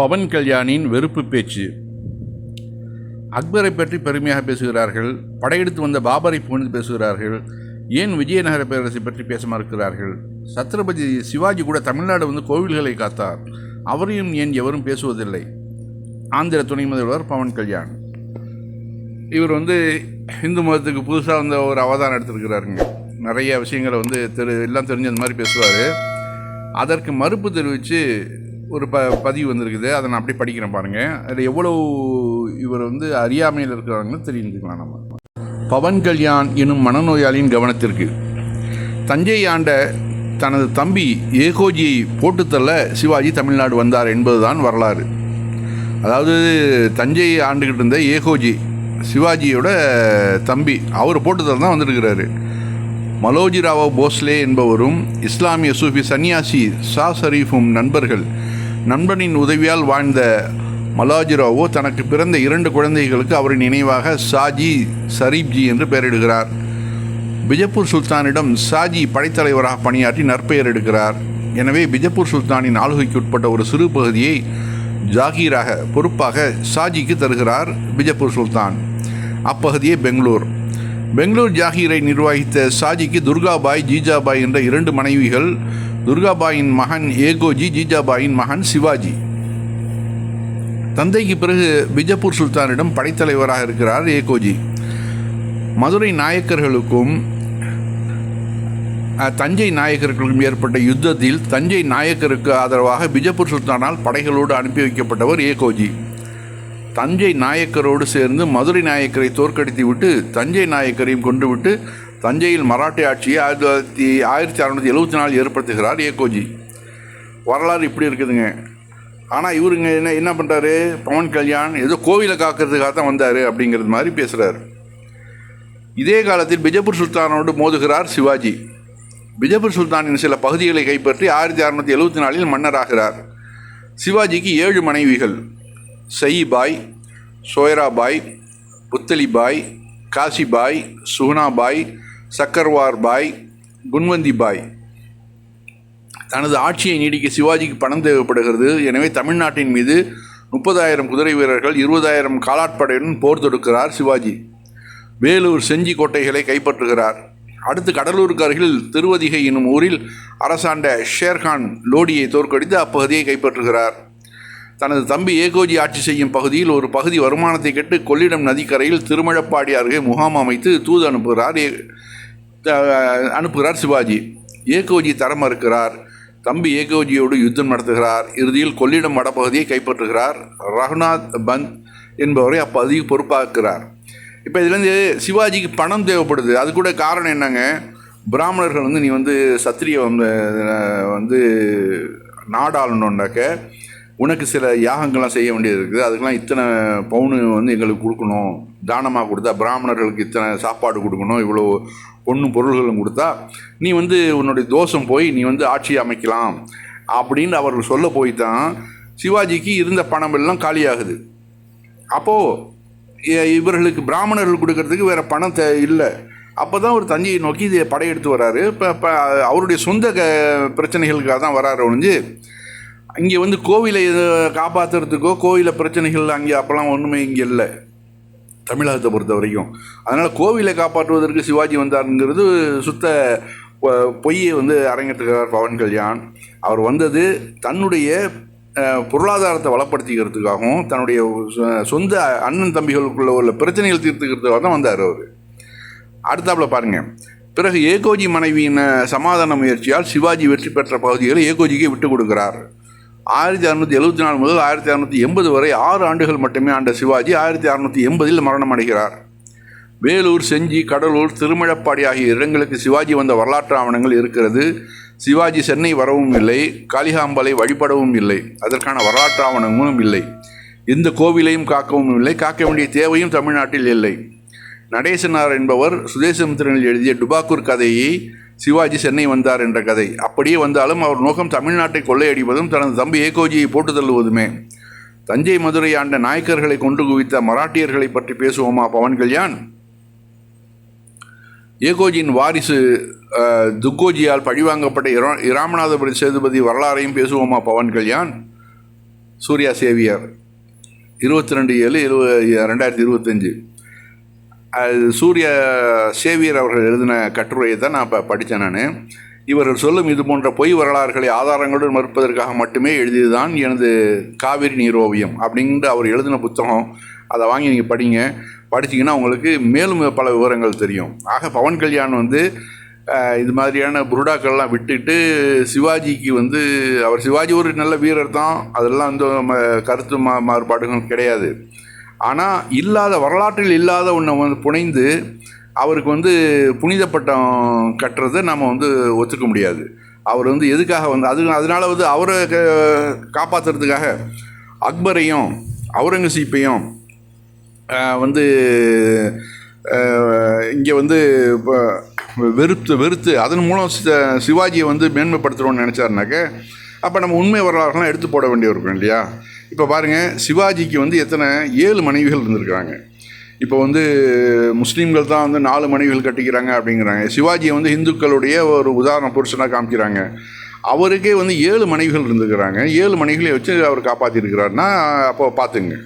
பவன் கல்யாணின் வெறுப்பு பேச்சு. அக்பரை பற்றி பெருமையாக பேசுகிறார்கள். படையெடுத்து வந்த பாபரை புகழ்ந்து பேசுகிறார்கள். ஏன் விஜயநகர பேரரசை பற்றி பேச மறுக்கிறார்கள்? சத்ரபதி சிவாஜி கூட தமிழ்நாடு வந்து கோவில்களை காத்தார். அவரையும் ஏன் எவரும் பேசுவதில்லை? ஆந்திர துணை முதல்வர் பவன் கல்யாண். இவர் வந்து இந்து மதத்துக்கு புதுசாக வந்த ஒரு அவதானம் எடுத்திருக்கிறாருங்க. நிறைய விஷயங்களை வந்து தெரு எல்லாம் தெரிஞ்ச மாதிரி பேசுவார். அதற்கு மறுப்பு தெரிவித்து ஒரு ப பதிவு வந்திருக்குது. அதை நான் அப்படியே படிக்கிறேன் பாருங்கள் அதில் எவ்வளோ இவர் வந்து அறியாமையில் இருக்கிறாங்கன்னு தெரிஞ்சுக்கலாம் நம்ம. பவன் கல்யாண் எனும் மனநோயாளியின் கவனத்திற்கு. தஞ்சை ஆண்ட தனது தம்பி ஏகோஜியை போட்டுத்தள்ள சிவாஜி தமிழ்நாடு வந்தார் என்பதுதான் வரலாறு. அதாவது தஞ்சை ஆண்டுகிட்டு இருந்த ஏகோஜி சிவாஜியோட தம்பி அவர் போட்டுத்தல் தான் வந்திருக்கிறாரு. மலோஜிராவோ போஸ்லே என்பவரும் இஸ்லாமிய சூஃபி சன்னியாசி ஷா ஷரீஃபும் நண்பர்கள் நண்பனின் உதவியால் வாழ்ந்த மலாஜிராவோ தனக்கு பிறந்த இரண்டு குழந்தைகளுக்கு அவரின் நினைவாக ஷாஜி சரீப்ஜி என்று பெயரிடுகிறார். பிஜப்பூர் சுல்தானிடம் ஷாஜி படைத்தலைவராக பணியாற்றி நற்பெயர் எடுக்கிறார். எனவே பிஜப்பூர் சுல்தானின் ஆளுகைக்கு உட்பட்ட ஒரு சிறு பகுதியை ஜாகீராக பொறுப்பாக ஷாஜிக்கு தருகிறார் பிஜப்பூர் சுல்தான். அப்பகுதியே பெங்களூர். பெங்களூர் ஜாகீரை நிர்வகித்த ஷாஜிக்கு துர்காபாய் ஜீஜாபாய் என்ற இரண்டு மனைவிகள் துர்காபாயின் மகன் ஏகோஜி ஜீஜாபாயின் மகன் சிவாஜி. தந்தைக்கு பிறகு பிஜப்பூர் சுல்தானிடம் படைத்தலைவராக இருக்கிறார் ஏகோஜி. மதுரை நாயக்கர்களுக்கும் அஹ், தஞ்சை நாயக்கர்களுக்கும் ஏற்பட்ட யுத்தத்தில் தஞ்சை நாயக்கருக்கு ஆதரவாக பிஜப்பூர் சுல்தானால் படைகளோடு அனுப்பி வைக்கப்பட்டவர் ஏகோஜி. தஞ்சை நாயக்கரோடு சேர்ந்து மதுரை நாயக்கரை தோற்கடித்து விட்டு தஞ்சை நாயக்கரையும் கொண்டுவிட்டு தஞ்சையில் மராட்டிய ஆட்சியை ஆயிரத்தி தொள்ளாயிரத்தி ஆயிரத்தி அறநூற்றி எழுபத்தி நாலு ஏற்படுத்துகிறார் ஏகோஜி. வரலாறு இப்படி இருக்குதுங்க. ஆனால் இவருங்க என்ன என்ன பண்ணுறாரு பவன் கல்யாண் ஏதோ கோவிலை காக்கிறதுக்காக தான் வந்தார் அப்படிங்கிறது மாதிரி பேசுகிறார் இதே காலத்தில் பிஜப்பூர் சுல்தானோடு மோதுகிறார் சிவாஜி. பிஜப்பூர் சுல்தானின் சில பகுதிகளை கைப்பற்றி ஆயிரத்தி அறநூற்றி எழுபத்தி நாலில் மன்னராகிறார். சிவாஜிக்கு ஏழு மனைவிகள். சயிபாய் சோயராபாய் புத்தலிபாய் காசிபாய் சக்கர்வார் பாய் குன்வந்தி பாய். தனது ஆட்சியை நீடிக்க சிவாஜிக்கு பணம் தேவைப்படுகிறது. எனவே தமிழ்நாட்டின் மீது முப்பதாயிரம் குதிரை வீரர்கள் இருபதாயிரம் காலாட்படையுடன் போர் தொடுக்கிறார் சிவாஜி. வேலூர் செஞ்சி கோட்டைகளை கைப்பற்றுகிறார். அடுத்து கடலூருக்கு அருகில் திருவதிகை என்னும் ஊரில் அரசாண்ட ஷேர்கான் லோடியை தோற்கடித்து அப்பகுதியை கைப்பற்றுகிறார். தனது தம்பி ஏகோஜி ஆட்சி செய்யும் பகுதியில் ஒரு பகுதி வருமானத்தை கெட்டு கொள்ளிடம் நதிக்கரையில் திருமழப்பாடி அருகே முகாம் அமைத்து தூது அனுப்புகிறார் அனுப்புகிறார் சிவாஜி. ஏகோஜி தர மறுக்கிறார். தம்பி ஏகோஜியோடு யுத்தம் நடத்துகிறார். இறுதியில் கொள்ளிடம் வடபகுதியை கைப்பற்றுகிறார். ரகுநாத் பந்த் என்பவரை அப்பகுதிக்கு பொறுப்பாக்குகிறார். இப்போ இதுலேருந்து சிவாஜிக்கு பணம் தேவைப்படுது. அது கூட காரணம் என்னங்க? பிராமணர்கள் வந்து நீ வந்து சத்திரிய வந்து அஹ், வந்து நாடாளணுன்னாக்க உனக்கு சில யாகங்கள்லாம் செய்ய வேண்டியது இருக்குது. அதுக்கெல்லாம் இத்தனை பவுனு வந்து எங்களுக்கு கொடுக்கணும். தானமாக கொடுத்தா பிராமணர்களுக்கு இத்தனை சாப்பாடு கொடுக்கணும். இவ்வளோ பொண்ணு பொருள்களும் கொடுத்தா நீ வந்து உன்னுடைய தோஷம் போய் நீ வந்து ஆட்சி அமைக்கலாம். அப்படின்னு அவர்கள் சொல்ல போய் தான் சிவாஜிக்கு இருந்த பணம் எல்லாம் காலியாகுது. அப்போது இவர்களுக்கு பிராமணர்கள் கொடுக்கறதுக்கு வேறு பணம் தே இல்லை. அப்போ தான் ஒரு தஞ்சையை நோக்கி இதை படையெடுத்து வராரு. இப்போ இப்போ அவருடைய சொந்த க பிரச்சனைகளுக்காக தான் வராரு ஒழிஞ்சு இங்கே வந்து கோவிலை காப்பாற்றுறதுக்கோ கோவிலை பிரச்சனைகள் அங்கே அப்போல்லாம் ஒன்றுமே இங்கே இல்லை. தமிழகத்தை பொறுத்த வரைக்கும். அதனால் கோவிலை காப்பாற்றுவதற்கு சிவாஜி வந்தாருங்கிறது சுத்த பொய்யை வந்து அரங்கேற்றுகிறார் பவன் கல்யாண். அவர் வந்தது தன்னுடைய பொருளாதாரத்தை வளப்படுத்திக்கிறதுக்காகவும் தன்னுடைய சொ- சொந்த அண்ணன் தம்பிகளுக்குள்ள உள்ள பிரச்சனைகள் தீர்த்துக்கிறதுக்காக தான் வந்தார் அவர். அடுத்தாப்பில் பாருங்கள் பிறகு ஏகோஜி மனைவியின் சமாதான முயற்சியால் சிவாஜி வெற்றி பெற்ற பகுதிகளை ஏகோஜிக்கு விட்டு கொடுக்கிறார். ஆயிரத்தி அறுநூத்தி எழுபத்தி நாலு முதல் ஆயிரத்தி அறுநூற்றி எண்பது வரை ஆறு ஆண்டுகள் மட்டுமே ஆண்ட சிவாஜி ஆயிரத்தி அறுநூற்றி எண்பதில் மரணம் அடைகிறார். வேலூர் செஞ்சி கடலூர் திருமழப்பாடி ஆகிய இடங்களுக்கு சிவாஜி வந்த வரலாற்று ஆவணங்கள் இருக்கிறது. சிவாஜி சென்னை வரவும் இல்லை காளிகாம்பலை வழிபடவும் இல்லை அதற்கான வரலாற்று ஆவணங்களும் இல்லை. எந்த கோவிலையும் காக்கவும் இல்லை காக்க வேண்டிய தேவையும் தமிழ்நாட்டில் இல்லை. நடேசனார் என்பவர் சுதேசமித்திரனில் எழுதிய டுபாக்கூர் கதையை சிவாஜி சென்னை வந்தார் என்ற கதை. அப்படியே வந்தாலும் அவர் நோக்கம் தமிழ்நாட்டை கொள்ளையடிப்பதும் தனது தம்பி ஏகோஜியை போட்டு தள்ளுவதுமே. தஞ்சை மதுரை ஆண்ட நாயக்கர்களை கொண்டு குவித்த மராட்டியர்களை பற்றி பேசுவோமா பவன் கல்யாண்? ஏகோஜியின் வாரிசு துக்கோஜியால் பழிவாங்கப்பட்ட இரா இராமநாதபுரி சேதுபதி வரலாறையும் பேசுவோமா பவன் கல்யாண்? சூர்யா சேவியர். இருபத்தி ரெண்டு ஏழு இருப ரெண்டாயிரத்தி இருபத்தஞ்சு. அது சூரிய சேவியர் அவர்கள் எழுதின கட்டுரையை தான் நான் இப்போ படித்தேன் நான். இவர்கள் சொல்லும் இது போன்ற பொய் வரலாறுகளை ஆதாரங்களுடன் மறுப்பதற்காக மட்டுமே எழுதியதுதான் எனது காவிரி நீரோவியம் அப்படின்ட்டு அவர் எழுதின புத்தகம். அதை வாங்கி நீங்கள் படிங்க. படிச்சீங்கன்னா உங்களுக்கு மேலும் பல விவரங்கள் தெரியும். ஆக பவன் கல்யாண் வந்து இது மாதிரியான புருடாக்கள்லாம் விட்டுட்டு சிவாஜிக்கு வந்து அவர் சிவாஜி ஒரு நல்ல வீரர் தான் அதெல்லாம் வந்து கருத்து மா மாறுபாடுகள் கிடையாது. ஆனால் இல்லாத வரலாற்றில் இல்லாத ஒன்றை வந்து புனைந்து அவருக்கு வந்து புனித பட்டம் கட்டுறதை நம்ம வந்து ஒத்துக்க முடியாது. அவர் வந்து எதுக்காக வந்து அது அதனால வந்து அவரை க- காப்பாத்துறதுக்காக அக்பரையும் அவுரங்கசீப்பையும் வந்து இங்கே வந்து இப்போ வெறுத்து வெறுத்து அதன் மூலம் சி- சிவாஜியை வந்து மேன்மைப்படுத்துகிறோன்னு நினச்சாருனாக்க அப்போ நம்ம உண்மை வரலாறுலாம் எடுத்து போட வேண்டிய இருக்கும் இல்லையா? இப்போ பாருங்கள் சிவாஜிக்கு வந்து எத்தனை ஏழு மனைவிகள் இருந்திருக்கிறாங்க. இப்போ வந்து முஸ்லீம்கள் தான் வந்து நாலு மனைவிகள் கட்டிக்கிறாங்க அப்படிங்கிறாங்க. சிவாஜியை வந்து இந்துக்களுடைய ஒரு உதாரண புருஷனாக காமிக்கிறாங்க. அவருக்கே வந்து ஏழு மனைவிகள் இருந்துக்கிறாங்க ஏழு மனைவிகளை வச்சு அவர் காப்பாற்றிருக்கிறாருன்னா அப்போ பார்த்துங்க.